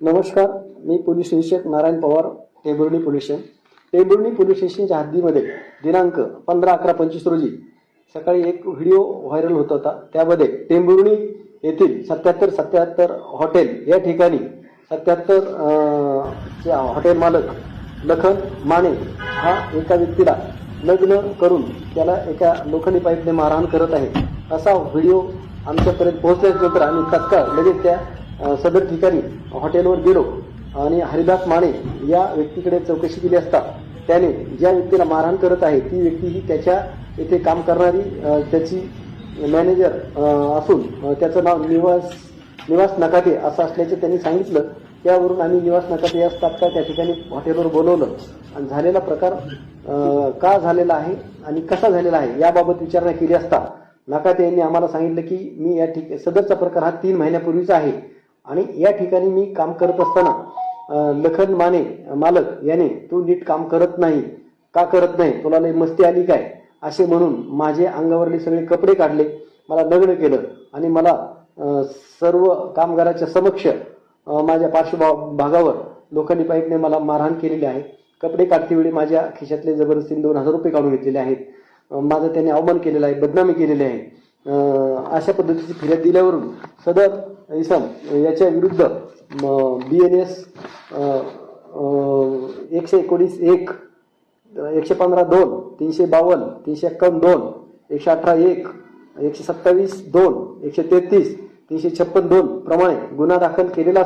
नमस्कार मी पोलीस निरीक्षक Narayan Pawar Tembhurni police station. Tembhurni police स्टेशनच्या हद्दीमध्ये दिनांक पंधरा अकरा पंचवीस रोजी सकाळी एक व्हिडिओ व्हायरल होत होता. त्यामध्ये टेंबुर्णी येथील सत्याहत्तर सत्याहत्तर हॉटेल या ठिकाणी सत्याहत्तर हॉटेल मालक लखन माने हा एका व्यक्तीला लग्न करून त्याला एका लोखंडी पाईपने मारहाण करत आहे. असा व्हिडिओ आमच्यापर्यंत पोहोचल्यानंतर आम्ही तत्काळ लगेच त्या सदर ठिकाणी हॉटेलवर गेलो. आणि हरिदास माने या व्यक्तीकडे चौकशी केली असता त्याने ज्या व्यक्तीला मारहाण करत आहे ती व्यक्ती ही त्याच्या येथे काम करणारी त्याची मॅनेजर असून त्याचं नाव निवास निवास नकाते असं असल्याचे त्यांनी सांगितलं. त्यावरून आम्ही निवास नकाते यास तात्काळ त्या ठिकाणी हॉटेलवर बोलवलं. आणि झालेला प्रकार का झालेला आहे आणि कसा झालेला आहे याबाबत विचारणा केली असता नकाते यांनी आम्हाला सांगितलं की मी या ठिक सदरचा प्रकार हा तीन महिन्यापूर्वीचा आहे. आणि या ठिकाणी मी काम करत असताना लखन माने मालक याने तू नीट काम करत नाही. का करत नाही? तुला लई मस्ती आली काय? असे म्हणून माझे अंगावरले सगळे कपडे काढले. मला लग्न केलं आणि मला सर्व कामगाराच्या समक्ष माझ्या पार्श्व भागावर लोखंडी पाईपने मला मारहाण केलेली आहे. कपडे काढते वेळी माझ्या खिशातले जबरदस्तीने दोन हजार रुपये काढून घेतलेले आहेत. माझं त्याने अवमान केलेला आहे बदनामी केलेली आहे. अशा पद्धतीची फिर्याद दिल्यावरून सदर इसम याच्या विरुद्ध बी एन एस एकशे एकोणीस एक एकशे पंधरा दोन तीनशे बावन्न तीनशे एक्कावन्न दोन एकशे अठरा एक एकशे सत्तावीस दोन एकशे तेहतीस तीनशे छप्पन दोन प्रमाणे गुन्हा दाखल केलेला